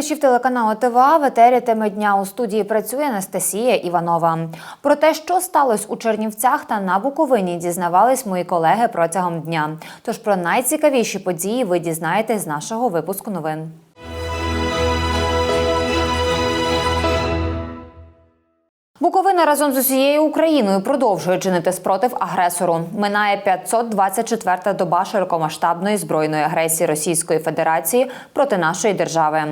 Глядачів телеканалу ТВА. В етері теми дня у студії працює Анастасія Іванова. Про те, що сталося у Чернівцях та на Буковині, дізнавались мої колеги протягом дня. Тож про найцікавіші події ви дізнаєтесь з нашого випуску новин. Буковина разом з усією Україною продовжує чинити спротив агресору. Минає 524-та доба широкомасштабної збройної агресії Російської Федерації проти нашої держави.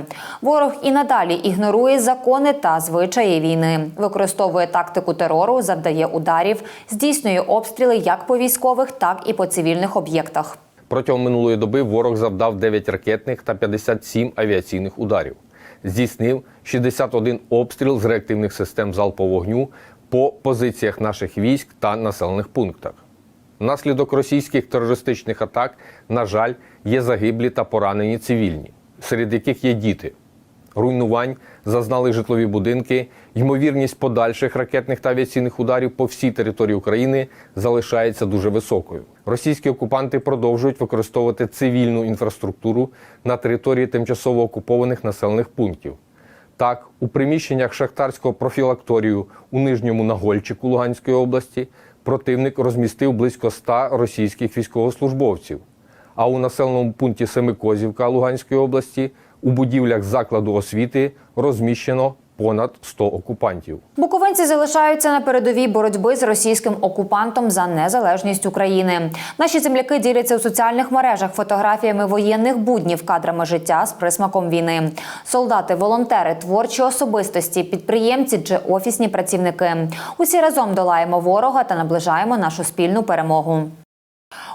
Ворог і надалі ігнорує закони та звичаї війни, використовує тактику терору, завдає ударів, здійснює обстріли як по військових, так і по цивільних об'єктах. Протягом минулої доби ворог завдав 9 ракетних та 57 авіаційних ударів. Здійснив 61 обстріл з реактивних систем залпового вогню по позиціях наших військ та населених пунктах. Внаслідок російських терористичних атак, на жаль, є загиблі та поранені цивільні, серед яких є діти. Руйнувань зазнали житлові будинки. Ймовірність подальших ракетних та авіаційних ударів по всій території України залишається дуже високою. Російські окупанти продовжують використовувати цивільну інфраструктуру на території тимчасово окупованих населених пунктів. Так, у приміщеннях шахтарського профілакторію у Нижньому Нагольчику Луганської області противник розмістив близько 100 російських військовослужбовців. А у населеному пункті Семикозівка Луганської області у будівлях закладу освіти розміщено понад 100 окупантів. Буковинці залишаються на передовій боротьби з російським окупантом за незалежність України. Наші земляки діляться у соціальних мережах фотографіями воєнних буднів, кадрами життя з присмаком війни. Солдати, волонтери, творчі особистості, підприємці чи офісні працівники. Усі разом долаємо ворога та наближаємо нашу спільну перемогу.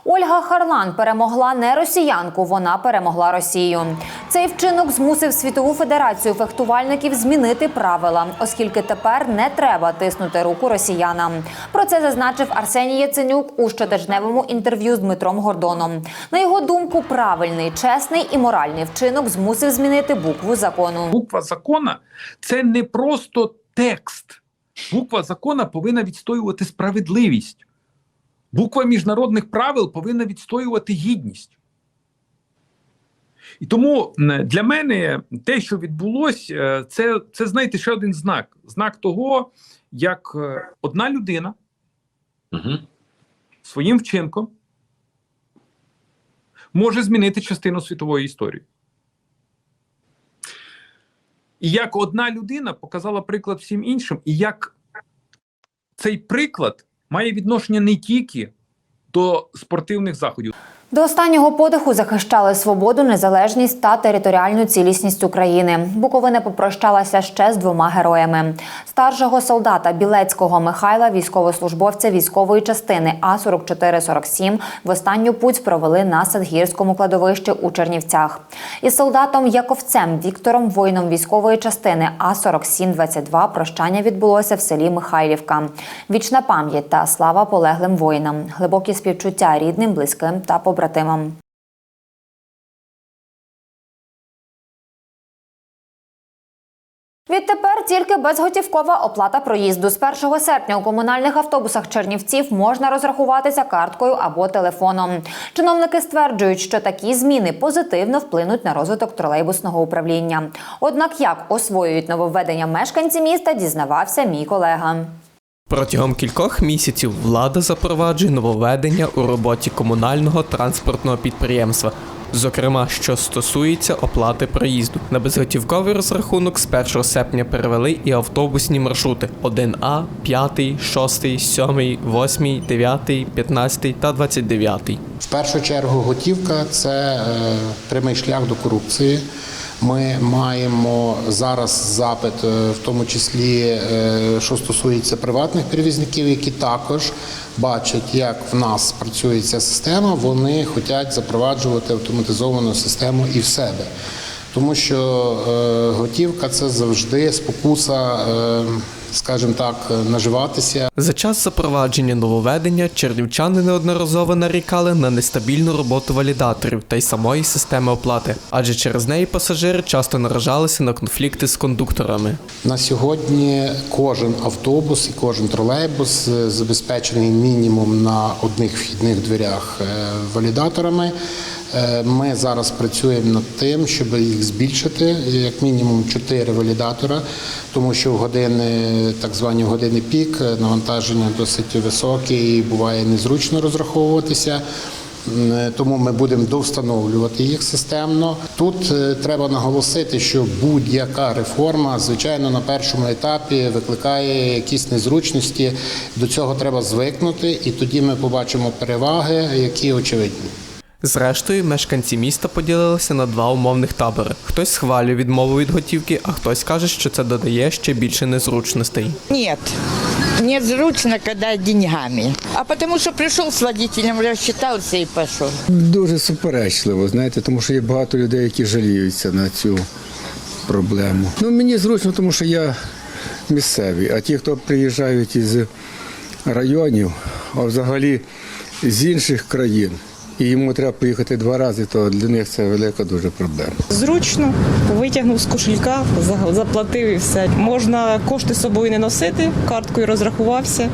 Ольга Харлан перемогла не росіянку, вона перемогла Росію. Цей вчинок змусив світову федерацію фехтувальників змінити правила, оскільки тепер не треба тиснути руку росіянам. Про це зазначив Арсеній Яценюк у щотижневому інтерв'ю з Дмитром Гордоном. На його думку, правильний, чесний і моральний вчинок змусив змінити букву закону. Буква закона це не просто текст. Буква закона повинна відстоювати справедливість. Буква міжнародних правил повинна відстоювати гідність. І тому для мене те, що відбулося, це, це знаєте, ще один знак. Знак того, як е, одна людина Угу. своїм вчинком може змінити частину світової історії. І як одна людина показала приклад всім іншим, і як цей приклад має відношення не тільки до спортивних заходів. До останнього подиху захищали свободу, незалежність та територіальну цілісність України. Буковина попрощалася ще з двома героями: старшого солдата Білецького Михайла, військовослужбовця військової частини А 4447 в останню путь провели на Садгірському кладовищі у Чернівцях. Із солдатом Яковцем Віктором, воїном військової частини А 4722 прощання відбулося в селі Михайлівка. Вічна пам'ять та слава полеглим воїнам, глибокі співчуття рідним, близьким та побратимам. Відтепер тільки безготівкова оплата проїзду. З 1 серпня у комунальних автобусах Чернівців можна розрахуватися карткою або телефоном. Чиновники стверджують, що такі зміни позитивно вплинуть на розвиток тролейбусного управління. Однак, як освоюють нововведення мешканці міста, дізнавався мій колега. Протягом кількох місяців влада запроваджує нововведення у роботі комунального транспортного підприємства, зокрема, що стосується оплати проїзду. На безготівковий розрахунок з 1 серпня перевели і автобусні маршрути 1А, 5, 6, 7, 8, 9, 15 та 29. В першу чергу готівка це е, прямий шлях до корупції. Ми маємо зараз запит, е, в тому числі, е, що стосується приватних перевізників, які також бачать, як в нас працює ця система. Вони хочуть запроваджувати автоматизовану систему і в себе. Тому що е, готівка це завжди спокуса, скажімо так, наживатися. За час запровадження нововведення чернівчани неодноразово нарікали на нестабільну роботу валідаторів та й самої системи оплати, адже через неї пасажири часто наражалися на конфлікти з кондукторами. На сьогодні кожен автобус і кожен тролейбус е, забезпечений мінімум на одних вхідних дверях е, валідаторами. Е, Ми зараз працюємо над тим, щоб їх збільшити, як мінімум 4 валідатора, тому що в години, так звані години пік, е, навантаження досить високе і буває незручно розраховуватися. Тому ми будемо довстановлювати їх системно. Тут е, треба наголосити, що будь-яка реформа, звичайно, на першому етапі викликає якісь незручності. До цього треба звикнути, і тоді ми побачимо переваги, які очевидні. Зрештою, мешканці міста поділилися на два умовних табори. Хтось схвалює відмову від готівки, а хтось каже, що це додає ще більше незручностей. Нет, незручно, когда деньгами. А потому что пришел с водителем, рассчитался и пошел. Дуже суперечливо, знаєте, тому що є багато людей, які жаліються на цю проблему. Ну, мені зручно, тому що я місцевий, а ті, хто приїжджають із районів, а взагалі з інших країн, і йому треба поїхати два рази, то для них це велика дуже проблема. Зручно, витягнув з кошелька, заплатив і все. Можна кошти з собою не носити, карткою розрахувався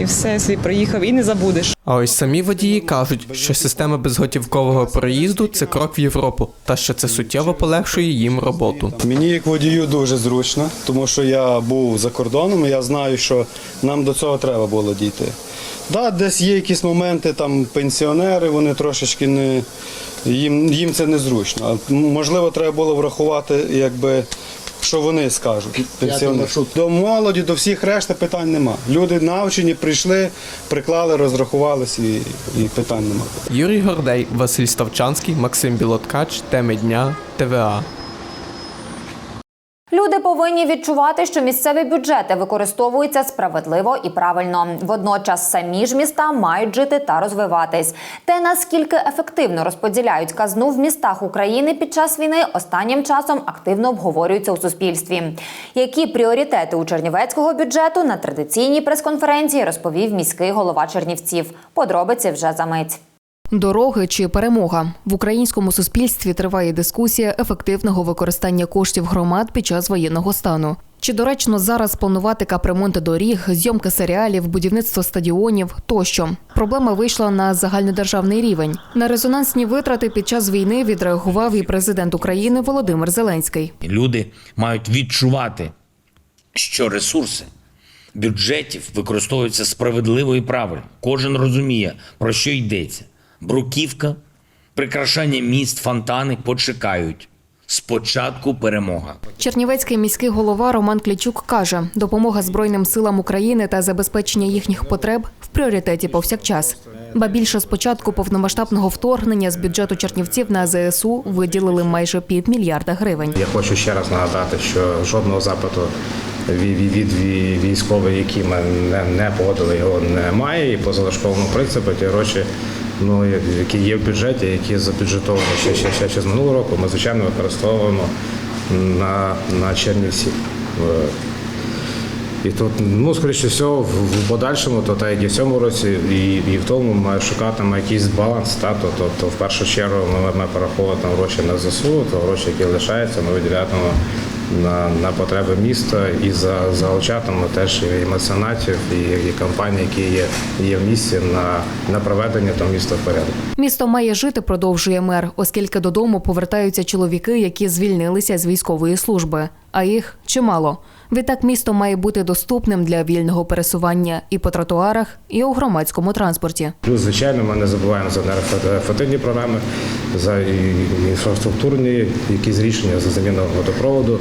і все, свій приїхав і не забудеш. А ось самі водії кажуть, що система безготівкового проїзду це крок в Європу, та що це суттєво полегшує їм роботу. Мені як водію дуже зручно, тому що я був за кордоном, і я знаю, що нам до цього треба було дійти. Да, десь є якісь моменти, там пенсіонери, вони трошечки не їм, їм це незручно. Можливо, треба було врахувати, якби. Що вони скажуть? Пенсіонери. До молоді, до всіх решти питань нема. Люди навчені, прийшли, приклали, розрахувалися і, і питань нема. Юрій Гордей, Василь Ставчанський, Максим Білоткач, теми дня, ТВА. Повинні відчувати, що місцеві бюджети використовуються справедливо і правильно. Водночас самі ж міста мають жити та розвиватись. Те наскільки ефективно розподіляють казну в містах України під час війни, останнім часом активно обговорюється у суспільстві. Які пріоритети у чернівецького бюджету на традиційній прес-конференції розповів міський голова Чернівців. Подробиці вже за мить. Дороги чи перемога в українському суспільстві триває дискусія ефективного використання коштів громад під час воєнного стану. Чи доречно зараз планувати капремонт доріг, зйомки серіалів, будівництво стадіонів тощо? Проблема вийшла на загальнодержавний рівень. На резонансні витрати під час війни відреагував і президент України Володимир Зеленський. Люди мають відчувати, що ресурси бюджетів використовуються справедливо і правильно. Кожен розуміє, про що йдеться. Бруківка, прикрашання міст, фонтани почекають. Спочатку перемога. Чернівецький міський голова Роман Клічук каже, допомога Збройним силам України та забезпечення їхніх потреб в пріоритеті повсякчас. Ба більше з початку повномасштабного вторгнення з бюджету Чернівців на ЗСУ виділили майже півмільярда гривень. Я хочу ще раз нагадати, що жодного запиту ві- ві- від військових, які ми не, не погодили, його немає. І по залишковому принципу ті гроші, ну які є в бюджеті, які забюджетовані ще, ще, ще, ще з минулого року, ми звичайно використовуємо на, на Чернівці. Е, І тут, ну, скоріше всього, в, подальшому, то так як і в цьому році, і, і в тому ми шукатимемо якийсь баланс. Та, то, то, то в першу чергу ми, ми перераховуватимемо гроші на ЗСУ, то гроші, які лишаються, ми виділятимемо на, на потреби міста і за, залучатимемо теж і меценатів, і, і компанії, які є, є в місті на, на проведення того міста вперед. Місто має жити, продовжує мер, оскільки додому повертаються чоловіки, які звільнилися з військової служби, а їх чимало. Відтак місто має бути доступним для вільного пересування і по тротуарах, і у громадському транспорті. Плюс, звичайно, ми не забуваємо за енергоефективні програми, за інфраструктурні якісь рішення за заміну водопроводу,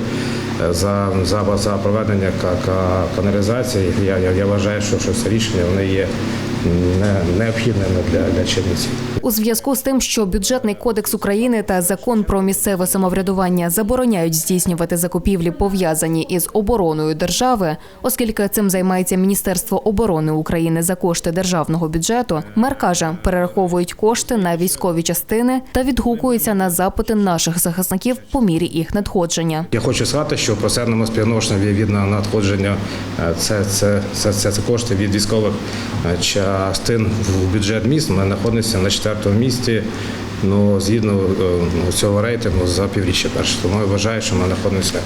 е, за, за, за проведення ка- ка- каналізації. Я, я, я вважаю, що, що це рішення вони є не, необхідними для, для Чернівців. У зв'язку з тим, що бюджетний кодекс України та закон про місцеве самоврядування забороняють здійснювати закупівлі, пов'язані із обороною держави, оскільки цим займається Міністерство оборони України за кошти державного бюджету, мер каже, перераховують кошти на військові частини та відгукуються на запити наших захисників по мірі їх надходження. Я хочу сказати, що процентному співвідношенню від надходження е, це, це, це, це, це кошти від військових е, частин в бюджет міст. Ми знаходимося на четвертому місці. Ну, згідно е, цього рейтингу за півріччя перше. Тому я вважаю, що ми знаходимося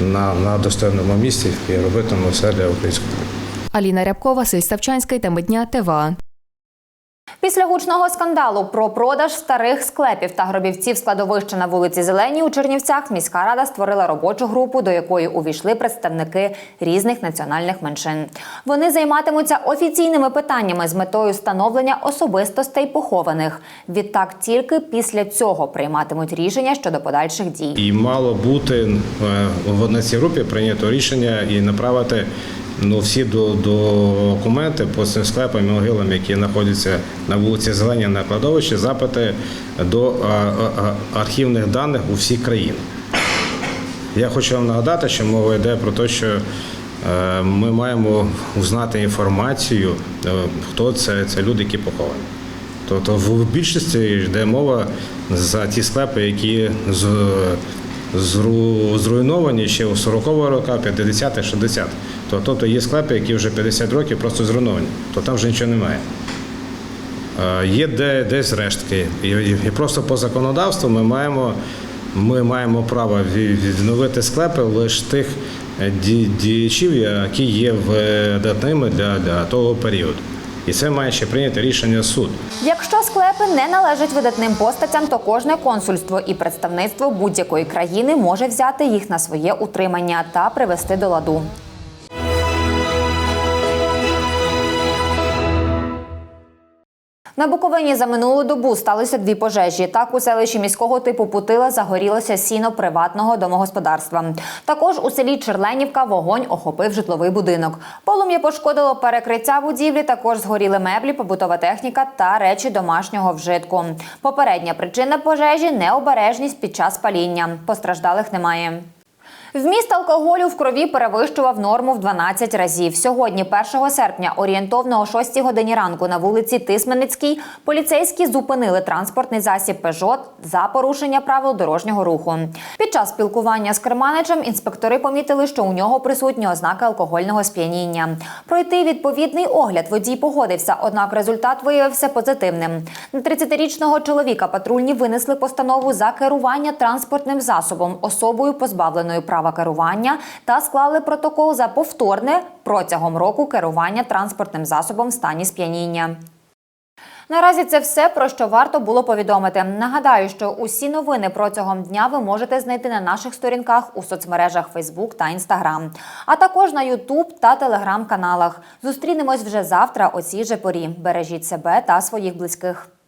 на, на достойному місці і робитимемо все для українського. Аліна Рябкова, Василь Ставчанський, теми дня ТВА. Після гучного скандалу про продаж старих склепів та гробівців складовища на вулиці Зеленій у Чернівцях міська рада створила робочу групу, до якої увійшли представники різних національних меншин. Вони займатимуться офіційними питаннями з метою встановлення особистостей похованих. Відтак, тільки після цього прийматимуть рішення щодо подальших дій. І мало бути е, в цій групі прийнято рішення і направити ну, всі до, документи по цим склепам і могилам, які знаходяться на вулиці Зелені на кладовищі, запити до архівних даних у всіх країн. Я хочу вам нагадати, що мова йде про те, що е, ми маємо узнати інформацію, е, хто це, це люди, які поховані. Тобто в більшості йде мова за ті склепи, які з, зруйновані ще у 40-го року, 50 60 Тобто є склепи, які вже 50 років просто зруйновані, то там вже нічого немає. Е, Є де, десь рештки. І, просто по законодавству ми маємо, ми маємо право відновити склепи лише тих е, діячів, які є видатними для, для того періоду. І це має ще прийняти рішення суд. Якщо склепи не належать видатним постатям, то кожне консульство і представництво будь-якої країни може взяти їх на своє утримання та привести до ладу. На Буковині за минулу добу сталося дві пожежі. Так у селищі міського типу Путила загорілося сіно приватного домогосподарства. Також у селі Черленівка вогонь охопив житловий будинок. Полум'я пошкодило перекриття будівлі. Також згоріли меблі, побутова техніка та речі домашнього вжитку. Попередня причина пожежі необережність під час паління. Постраждалих немає. Вміст алкоголю в крові перевищував норму в 12 разів. Сьогодні, 1 серпня, орієнтовно о 6 годині ранку на вулиці Тисменницькій, поліцейські зупинили транспортний засіб «Пежот» за порушення правил дорожнього руху. Під час спілкування з керманичем інспектори помітили, що у нього присутні ознаки алкогольного сп'яніння. Пройти відповідний огляд водій погодився, однак результат виявився позитивним. На 30-річного чоловіка патрульні винесли постанову за керування транспортним засобом особою позбавленою права керування та склали протокол за повторне протягом року керування транспортним засобом в стані сп'яніння. Наразі це все про що варто було повідомити. Нагадаю, що усі новини протягом дня ви можете знайти на наших сторінках у соцмережах Facebook та Instagram, а також на YouTube та Telegram каналах. Зустрінемось вже завтра о цій же порі. Бережіть себе та своїх близьких.